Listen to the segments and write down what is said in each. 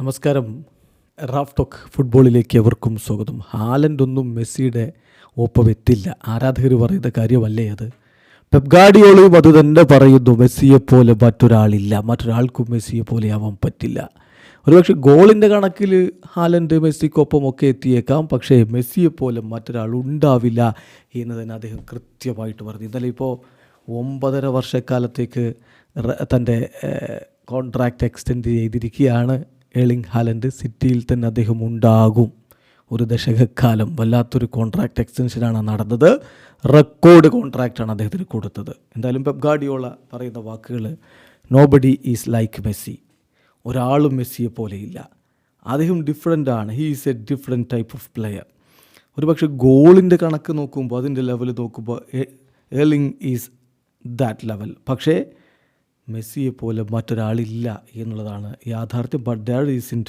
നമസ്കാരം. Raf talk ഫുട്ബോളിലേക്ക് എവർക്കും സ്വാഗതം. ഹാലൻഡൊന്നും മെസ്സിയുടെ ഒപ്പം എത്തില്ല ആരാധകർ പറയുന്ന കാര്യമല്ലേ അത്? പെപ്ഗാഡിയോളും അത് തന്നെ പറയുന്നു മെസ്സിയെപ്പോലെ മറ്റൊരാളില്ല. മറ്റൊരാൾക്കും മെസ്സിയെ പോലെ ആവാൻ പറ്റില്ല. ഒരുപക്ഷെ ഗോളിന്റെ കണക്കിൽ ഹാലൻഡ് മെസ്സിക്കൊപ്പം ഒക്കെ എത്തിയേക്കാം. പക്ഷേ മെസ്സിയെപ്പോലെ മറ്റൊരാൾ ഉണ്ടാവില്ല എന്ന് തന്നെ അദ്ദേഹം കൃത്യമായിട്ട് പറഞ്ഞു. ഇന്നലെ ഇപ്പോൾ ഒമ്പതര വർഷക്കാലത്തേക്ക് തന്റെ കോൺട്രാക്റ്റ് എക്സ്റ്റെൻഡ് ചെയ്തിരിക്കുകയാണ്. ഏളിംഗ് ഹാലൻഡ് സിറ്റിയിൽ തന്നെ അദ്ദേഹം ഉണ്ടാകും. ഒരു ദശകക്കാലം വല്ലാത്തൊരു കോൺട്രാക്റ്റ് എക്സ്റ്റൻഷനാണ് നടന്നത്. റെക്കോർഡ് കോൺട്രാക്റ്റാണ് അദ്ദേഹത്തിന് കൊടുത്തത്. എന്തായാലും പെപ് ഗാർഡിയോള പറയുന്ന വാക്കുകൾ നോബഡി ഈസ് ലൈക്ക് മെസ്സി. ഒരാളും മെസ്സിയെ പോലെയില്ല അദ്ദേഹം ഡിഫറെന്റ് ആണ്. He is a different type of player ഒരുപക്ഷെ ഗോളിന്റെ കണക്ക് നോക്കുമ്പോൾ അതിന്റെ ലെവൽ നോക്കുമ്പോൾ എർലിംഗ് ഈസ് ദാറ്റ് ലെവൽ പക്ഷേ മെസ്സിയെ പോലെ മറ്റൊരാളില്ല എന്നുള്ളതാണ് യാഥാർത്ഥ്യം. But there is in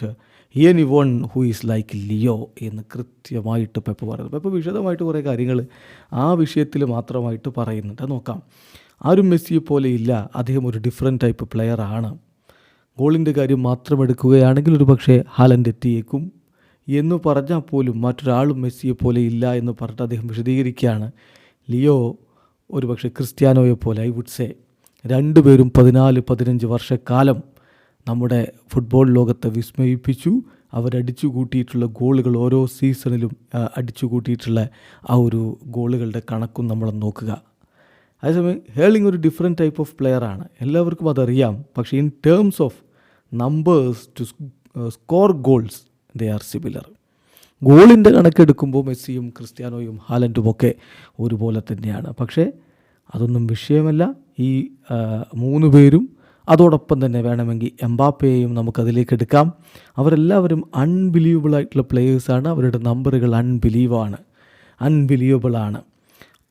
any one who is like Leo എന്ന് കൃത്യമായിട്ട് പെപ്പ് പറയുന്നത് പെപ്പ് വിശദമായിട്ട് കുറേ കാര്യങ്ങൾ ആ വിഷയത്തിൽ മാത്രമായിട്ട് പറയുന്നുണ്ട്. നോക്കാം. ആരും മെസ്സിയെ പോലെ ഇല്ല. അദ്ദേഹം ഒരു ഡിഫറെന്റ് ടൈപ്പ് പ്ലെയർ ആണ്. ഗോളിന്റെ കാര്യം മാത്രം എടുക്കുകയാണെങ്കിൽ ഒരു പക്ഷേ ഹാലൻഡ് എത്തിയേക്കും എന്ന് പറഞ്ഞാൽ പോലും മറ്റൊരാളും മെസ്സിയെ പോലെ ഇല്ല എന്ന് പറഞ്ഞിട്ട് അദ്ദേഹം വിശദീകരിക്കുകയാണ്. ലിയോ ഒരു പക്ഷേ ക്രിസ്ത്യാനോയെ പോലെ ഐ വുഡ് സേ രണ്ടുപേരും പതിനാല് പതിനഞ്ച് വർഷക്കാലം നമ്മുടെ ഫുട്ബോൾ ലോകത്തെ വിസ്മയിപ്പിച്ചു. അവരടിച്ചു കൂട്ടിയിട്ടുള്ള ഗോളുകൾ ഓരോ സീസണിലും അടിച്ചു കൂട്ടിയിട്ടുള്ള ആ ഒരു ഗോളുകളുടെ കണക്കും നമ്മൾ നോക്കുക. അതേസമയം ഹേളിംഗ് ഒരു ഡിഫറെന്റ് ടൈപ്പ് ഓഫ് പ്ലെയർ ആണ് എല്ലാവർക്കും അതറിയാം. പക്ഷേ in terms of numbers to score goals they are similar. ഗോളിന്റെ കണക്കെടുക്കുമ്പോൾ മെസ്സിയും ക്രിസ്ത്യാനോയും ഹാലൻഡും ഒക്കെ ഒരുപോലെ തന്നെയാണ്. പക്ഷേ അതൊന്നും വിഷയമല്ല. ഈ മൂന്ന് പേരും അതോടൊപ്പം തന്നെ വേണമെങ്കിൽ എംബാപ്പയെയും നമുക്കതിലേക്ക് എടുക്കാം. അവരെല്ലാവരും അൺബിലീവബിൾ ആയിട്ടുള്ള പ്ലേയേഴ്സാണ് അവരുടെ നമ്പറുകൾ അൺബിലീവാണ് അൺബിലീവബിളാണ്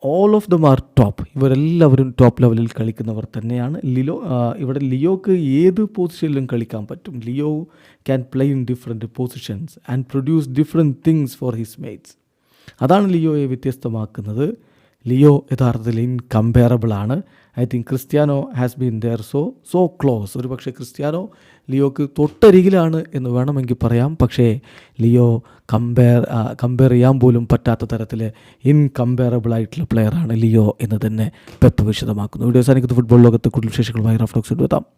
all of the are top ഇവരെല്ലാവരും ടോപ്പ് ലെവലിൽ കളിക്കുന്നവർ തന്നെയാണ്. ലിയോ ഇവിടെ ലിയോക്ക് ഏത് പൊസിഷനിലും കളിക്കാൻ പറ്റും. Leo can play in different positions and produce different things for his mates അതാണ് ലിയോയെ വ്യത്യസ്തമാക്കുന്നത്. ലിയോ യഥാർത്ഥത്തിൽ ഇൻകമ്പയറബിൾ ആണ്. I think Cristiano has been there so so close ഒരു പക്ഷേ ക്രിസ്ത്യാനോ ലിയോക്ക് തൊട്ടരികിലാണ് എന്ന് വേണമെങ്കിൽ പറയാം. പക്ഷേ ലിയോ കമ്പയർ കമ്പയർ ചെയ്യാൻ പോലും പറ്റാത്ത തരത്തിൽ ഇൻകമ്പയറബിൾ ആയിട്ടുള്ള പ്ലെയറാണ് ലിയോ എന്ന് തന്നെ പെപ്പ് വിശദമാക്കുന്നു വീഡിയോ സാധിക്കുന്ന ഫുട്ബോൾ ലോകത്ത് കൂടുതൽ വിശേഷങ്ങളുമായി റഫ്ലോക്സ് എത്താം